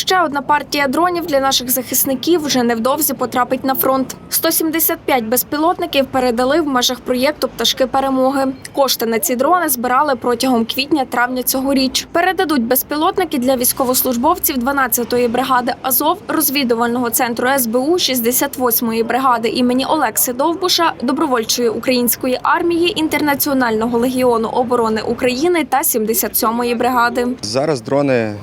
Ще одна партія дронів для наших захисників вже невдовзі потрапить на фронт. 175 безпілотників передали в межах проєкту Пташки перемоги. Кошти на ці дрони збирали протягом квітня-травня цьогоріч. Передадуть безпілотники для військовослужбовців 12-ї бригади Азов, розвідувального центру СБУ 68-ї бригади імені Олекси Довбуша, добровольчої української армії, інтернаціонального легіону оборони України та 77-ї бригади. Зараз дрони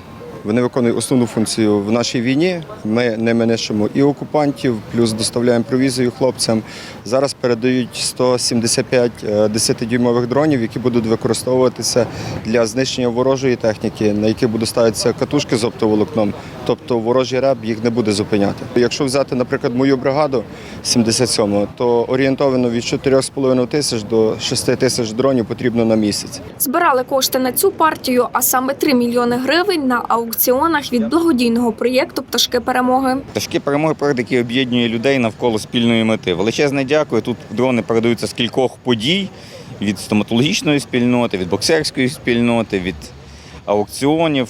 вони виконують основну функцію в нашій війні. Ми ними нищимо і окупантів, плюс доставляємо провізію хлопцям. Зараз передають 175 е, 10-дюймових дронів, які будуть використовуватися для знищення ворожої техніки, на які будуть ставитися катушки з оптоволокном. Тобто ворожий реб їх не буде зупиняти. Якщо взяти, наприклад, мою бригаду 77-го, то орієнтовано від 4,5 тисяч до 6 тисяч дронів потрібно на місяць. Збирали кошти на цю партію, а саме 3 мільйони гривень на аукціонах від благодійного проєкту Пташки перемоги. Ташки перемоги практики об'єднує людей навколо спільної мети. Величезне дякую. Тут дрони передаються з кількох подій від стоматологічної спільноти, від боксерської спільноти, від аукціонів.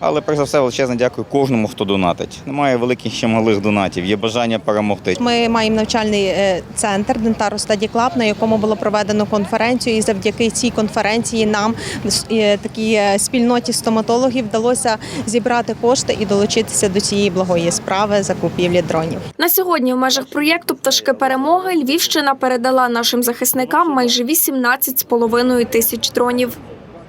Але перш за все величезне дякую кожному, хто донатить. Немає великих ще малих донатів, є бажання перемогти. Ми маємо навчальний е, центр Дентаро Study Club, на якому було проведено конференцію, і завдяки цій конференції нам е, такій е, спільноті стоматологів вдалося зібрати кошти і долучитися до цієї благої справи закупівлі дронів. На сьогодні в межах проєкту Пташки перемоги Львівщина передала нашим захисникам майже 18,5 тисяч дронів.